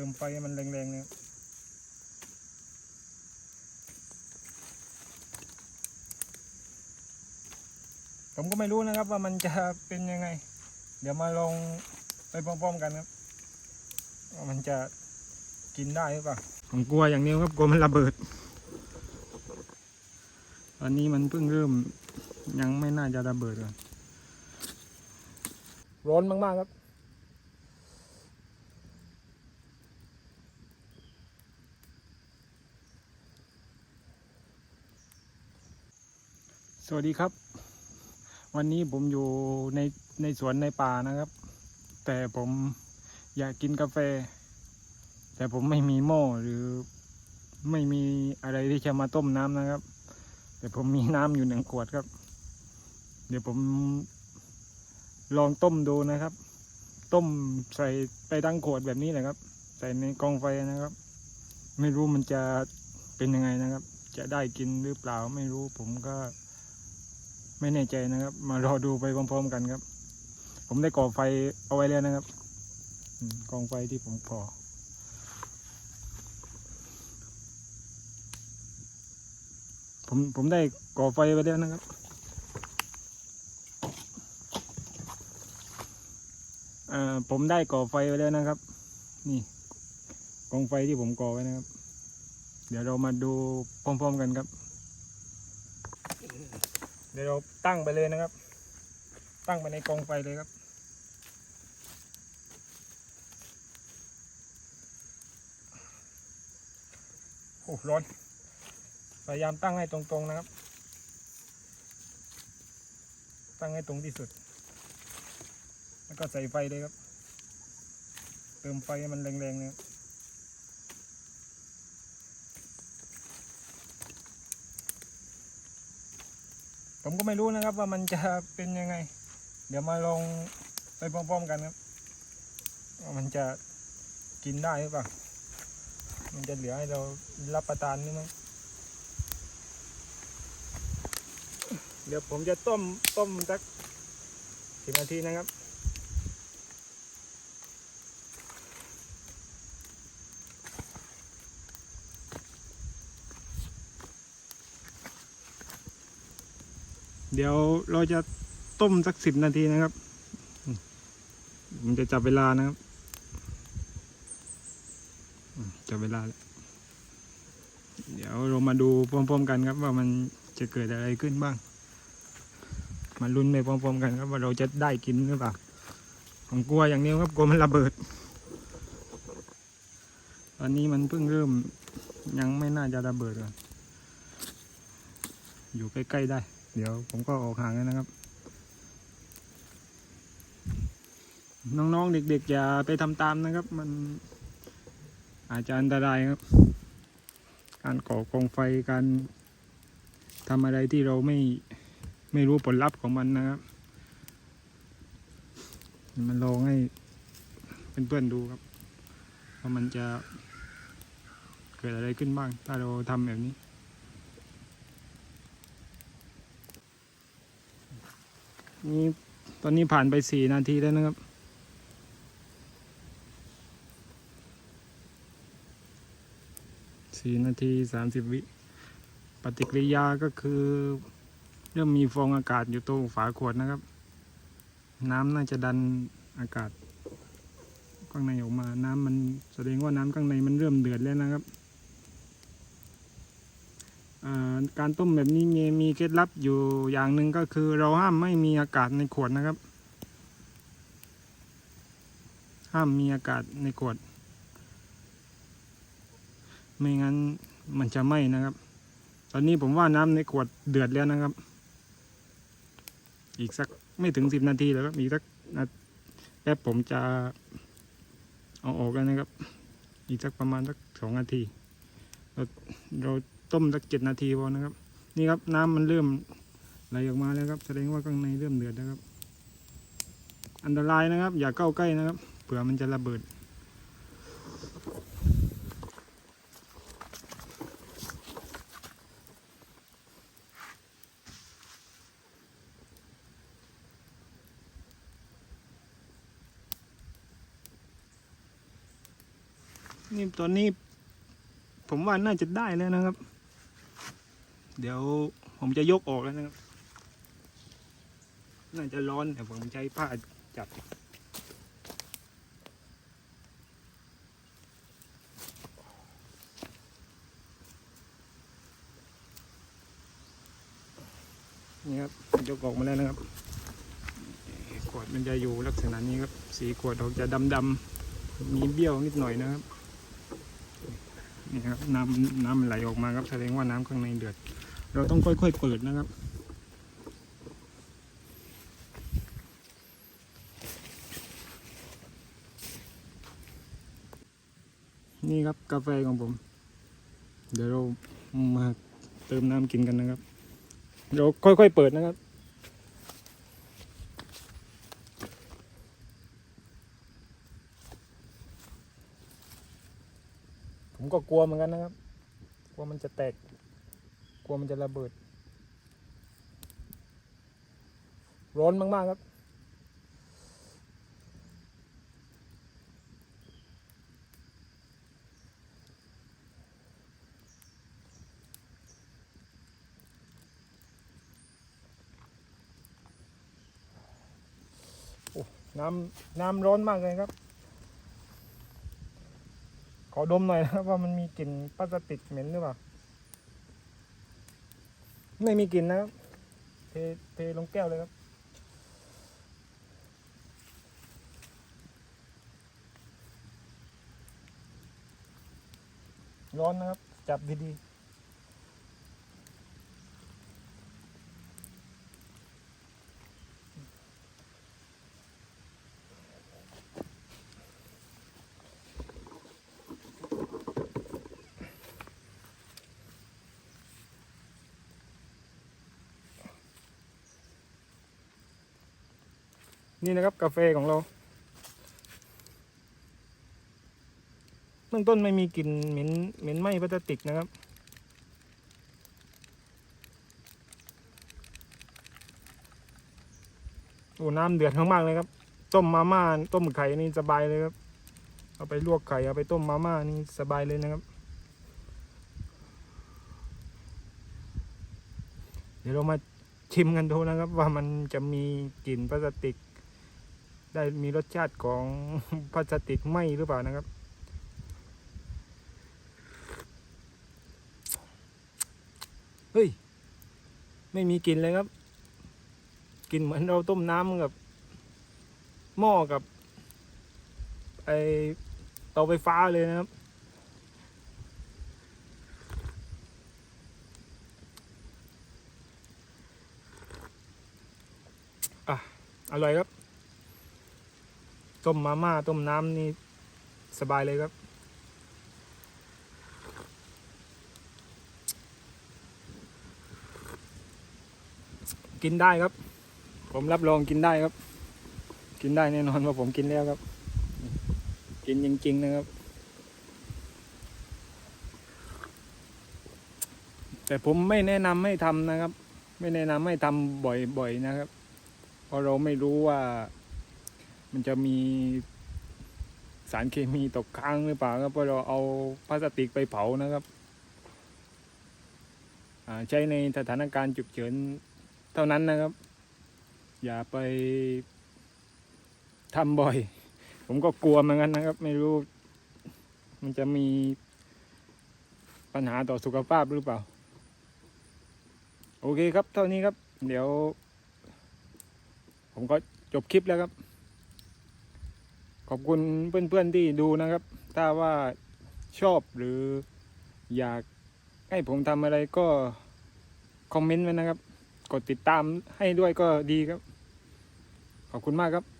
ติมไฟมันแรงๆเนะครับผมก็ไม่รู้นะครับว่ามันจะเป็นยังไง เดี๋ยวมาลองไปพร้อมๆกันครับว่ามันจะกินได้หรือเปล่าผมกลัวอย่างเดียวครับกลัวมันระเบิด ตอนนี้มันเพิ่งเริ่มยังไม่น่าจะระเบิดเลยร้อนมากๆครับ สวัสดีครับ วันนี้ผมอยู่ในในสวนในป่านะครับ แต่ผมอยากกินกาแฟ แต่ผมไม่มีหม้อหรือไม่มีอะไรที่จะมาต้มน้ำนะครับ แต่ผมมีน้ำอยู่หนึ่งขวดครับ เดี๋ยวผมลองต้มดูนะครับ ต้มใส่ไปตั้งขวดแบบนี้แหละครับ ใส่ในกองไฟนะครับ ไม่รู้มันจะเป็นยังไงนะครับ จะได้กินหรือเปล่าไม่รู้ผมก็ ไม่แน่ใจนะครับ มารอดูไปพร้อมๆกันครับ ผมได้ก่อไฟเอาไว้แล้วนะครับกองไฟที่ผมก่อผมผมได้ก่อไฟไว้แล้วนะครับ อ่อผมได้ก่อไฟไว้แล้วนะครับ นี่กองไฟที่ผมก่อไว้นะครับ เดี๋ยวเรามาดูพร้อมๆกันครับ เดี๋ยวเราตั้งไปเลยนะครับ ตั้งไปในกองไฟเลยครับ โอ้ร้อน พยายามตั้งให้ตรงๆนะครับ ตั้งให้ตรงที่สุด แล้วก็ใส่ไฟเลยครับ เติมไฟให้มันแรงๆนะครับ ผมก็ไม่รู้นะครับว่ามันจะเป็นยังไง เดี๋ยวมาลองไปพร้อมๆกันครับว่ามันจะกินได้หรือเปล่า มันจะเหลือให้เรารับประทานหรือไม่เดี๋ยวผมจะต้มต้มสักสิบนาทีนะครับ เดี๋ยวเราจะต้มสักสิบนาทีนะครับมผมจะจับเวลานะครับ จับเวลาแล้วเดี๋ยวเรามาดูพร้อมๆกันครับ ว่ามันจะเกิดอะไรขึ้นบ้าง มาลุ้นไปพร้อมๆกันครับ ว่าเราจะได้กินหรือเปล่าผมกลัวอย่างเดียวครับกลัวมันระเบิด ตอนนี้มันเพิ่งเริ่มยังไม่น่าจะระเบิดเลยอยู่ใกล้ๆได้ เดี๋ยวผมก็ออกห่างแล้วนะครับ น้องๆเด็กๆอย่าไปทำตามนะครับ มันอาจจะอันตรายครับ การก่อกองไฟการทำอะไรที่เราไม่ไม่รู้ผลลัพธ์ของมันนะครับ มันลองให้เพื่อนๆดูครับว่ามันจะเกิดอะไรขึ้นบ้าง ถ้าเราทำแบบนี้ นี่ตอนนี้ผ่านไปสี่นาทีแล้วนะครับ สี่นาทีสามสิบวิ ปฏิกิริยาก็คือ เริ่มมีฟองอากาศอยู่ตรงฝาขวดนะครับ น้ำน่าจะดันอากาศข้างในออกมา น้ำมันแสดงว่าน้ำข้างในมันเริ่มเดือดแล้วนะครับ การต้มแบบนี้มีเคล็ดลับอยู่อย่างหนึ่งก็คือ เราห้ามไม่มีอากาศในขวดนะครับ ห้ามมีอากาศในขวด ไม่งั้นมันจะไหม้นะครับ ตอนนี้ผมว่าน้ำในขวดเดือดแล้วนะครับ อีกสักไม่ถึงสิบนาทีแล้วครับอีกสักนาแป๊บผมจะเอาออกแล้วนะครับ อีกสักประมาณสักสองนาทีเราเรา ต้มสักเจ็ดนาทีพอนะครับ นี่ครับน้ำมันเริ่มไหลออกมาแล้วครับ แสดงว่าข้างในเริ่มเดือดนะครับ อันตรายนะครับ อย่าเข้าใกล้นะครับเผื่อมันจะระเบิดนี่ตอนนี้ ผมว่าน่าจะได้แล้วนะครับ เดี๋ยวผมจะยกออกแล้วนะครับ น่าจะร้อนแต่ผมใช้ผ้าจับ นี่ครับยกออกมาแล้วนะครับ ขวดมันจะอยู่ลักษณะนี้ครับ สีขวดออกจะดำๆ มีเบี้ยวนิดหน่อยนะครับนี่ครับน้ำน้ำมันไหลออกมาครับแสดงว่าน้ำข้างในเดือด เราต้องค่อยๆเปิดนะครับ นี่ครับกาแฟของผม เดี๋ยวเรามาเติมน้ำกินกันนะครับ เดี๋ยวค่อยๆเปิดนะครับผมก็กลัวเหมือนกันนะครับ กลัวมันจะแตก กลัวมันจะระเบิด ร้อนมาก ๆ ครับโอ้น้ำน้ำร้อนมากเลยครับขอดมหน่อยนะครับว่ามันมีกลิ่นพลาสติกเหม็นหรือเปล่า ไม่มีกลิ่นนะครับ เทเทลงแก้วเลยครับ ร้อนนะครับ จับดีๆ นี่นะครับกาแฟของเราเบื้องต้นไม่มีกลิ่นเหม็นเหม็นไหม้พลาสติกนะครับ โอ้น้ำเดือดมากๆเลยครับ ต้มมาม่าต้มไข่นี่สบายเลยครับ เอาไปลวกไข่เอาไปต้มมาม่านี่สบายเลยนะครับ เดี๋ยวเรามาชิมกันดูนะครับ ว่ามันจะมีกลิ่นพลาสติก ได้มีรสชาติของพลาสติกไหมหรือเปล่านะครับ เฮ้ย ไม่มีกลิ่นเลยครับกลิ่นเหมือนเราต้มน้ำกับ หม้อกับไอเตาไฟฟ้าเลยนะครับ อะ อร่อยครับ ต้มมาม่าต้มน้ำนี่สบายเลยครับ กินได้ครับ ผมรับรองกินได้ครับ กินได้แน่นอนว่าผมกินแล้วครับ กินจริงๆนะครับ แต่ผมไม่แนะนำให้ทำนะครับ ไม่แนะนำให้ทำบ่อยๆนะครับ เพราะเราไม่รู้ว่า มันจะมีสารเคมีตกค้างหรือเปล่าครับเพราะเราเอาพลาสติกไปเผานะครับใช้ในสถานการณ์ฉุกเฉินเท่านั้นนะครับ อย่าไปทำบ่อย ผมก็กลัวเหมือนกันนะครับ ไม่รู้ มันจะมีปัญหาต่อสุขภาพหรือเปล่า โอเคครับ เท่านี้ครับ เดี๋ยว ผมก็จบคลิปแล้วครับ ขอบคุณเพื่อนๆที่ดูนะครับ ถ้าว่าชอบหรืออยากให้ผมทำอะไรก็คอมเมนต์ไว้นะครับ กดติดตามให้ด้วยก็ดีครับ ขอบคุณมากครับ